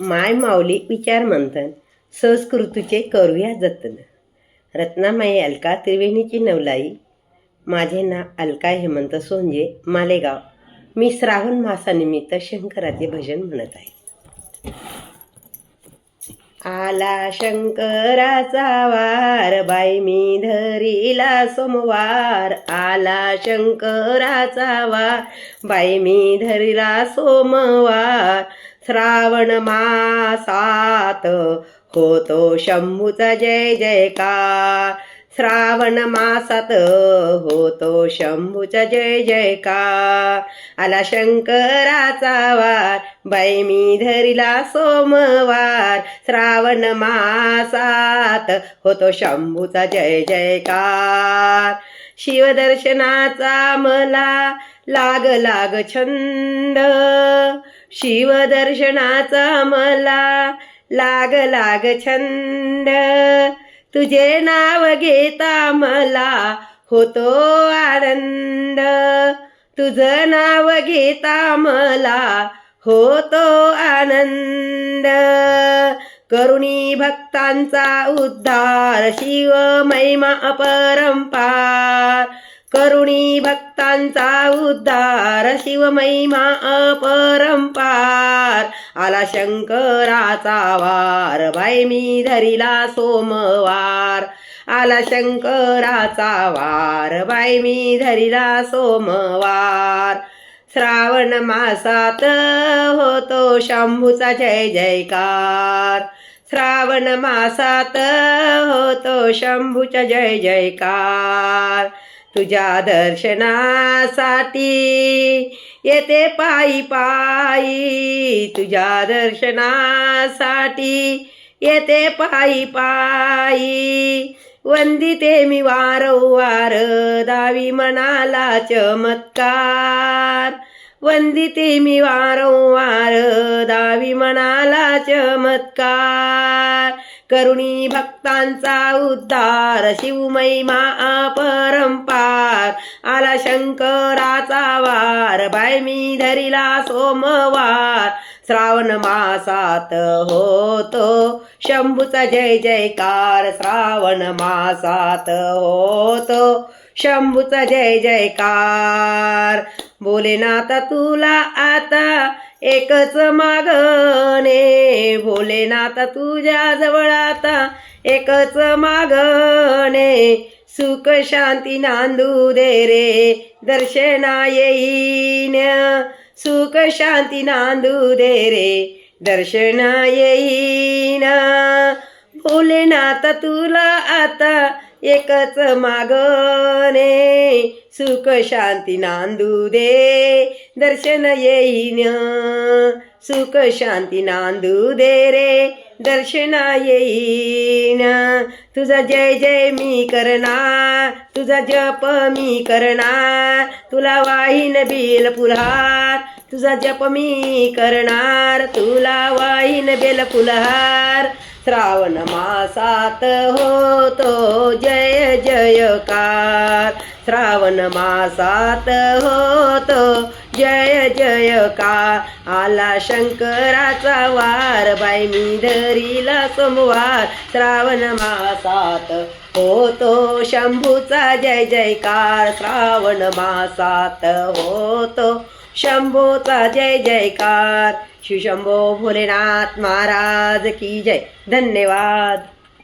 माय माऊली विचार मंथन संस्कृतीचे करूया जतन. रत्नामाई अलका त्रिवेणीची नवलाई. माझे नाव अलका हेमंत सोंजे मालेगाव. मी श्रावण मासानिमित्त शंकराचे भजन म्हणत आहे. आला शंकराचा वार बाई मी धरीला सोमवार. आला शंकराचा वार बाई मी धरीला सोमवार. श्रावण मासात होतो शंभूचा जय जयकार। श्रावण मासात होतो शंभूचा जय जयकार। आला शंकराचा वार बाई मी धरिला सोमवार। श्रावण मासात होतो शंभूचा जय जयकार। शिवदर्शनाचा मला लाग लाग छंद। शिवदर्शनाचा मला लाग लाग छंद. तुझे नाव घेता मला होतो आनंद. तुझं नाव घेता मला होतो आनंद. करुणी भक्तांचा उद्धार शिव महिमा अपरंपार. करुणी भक्तांचा उद्धार शिवमहिमा अपरंपार. आला शंकराचा वार बाई मी धरिला सोमवार. आला शंकराचा वार बाई मी धरिला सोमवार. श्रावण मासात होतो शंभूचा जय जयकार. श्रावण मासात होतो शंभूचा जय जयकार. तुझ्या दर्शनासाठी. येते पायी पायी तुझ्या दर्शनासाठी. येते पायी पायी वंदिते मी वारंवार दावी मनाला चमत्कार. वंदिते मी वारंवार दावी मनाला चमत्कार. करुणी भक्तांचा उद्धार शिवमहिमा अपरंपार. आला शंकराचा वार बाय मी धरिला सोमवार. श्रावण मासात होतो शंभूचा जय जयकार श्रावण मासात होतो शंभूचा जय जयकार. भोलेनाथ तुला आता एकच मागणे. भोलेनाथ तुझ्या जवळ आता एकच मागणे. सुख शांती नांदू दे रे दर्शना येईन. सुख शांती नांदू दे रे दर्शना येईन. भोलेनाथ तुला आता एकच मागणे. सुख शांती नांदू दे. दर्शन येईन. सुख शांती नांदू दे रे. दर्शना येईन. तुझा जय जय मी करणार. तुझा जप मी करणार. तुला वाहीन बिल फुलहार. तुझा जप मी करणार. तुला वाहीन बेल फुलहार. श्रावण मासात होतो जय जयकार. श्रावण मासात होतो जय जयकार. आला शंकराचा वार बाई मी धरीला सोमवार. श्रावण मासात होतो शंभूचा जय जयकार. श्रावण मासात होतो शंभूचा जय जयकार. शिवशंभो भोलेनाथ महाराज की जय. धन्यवाद.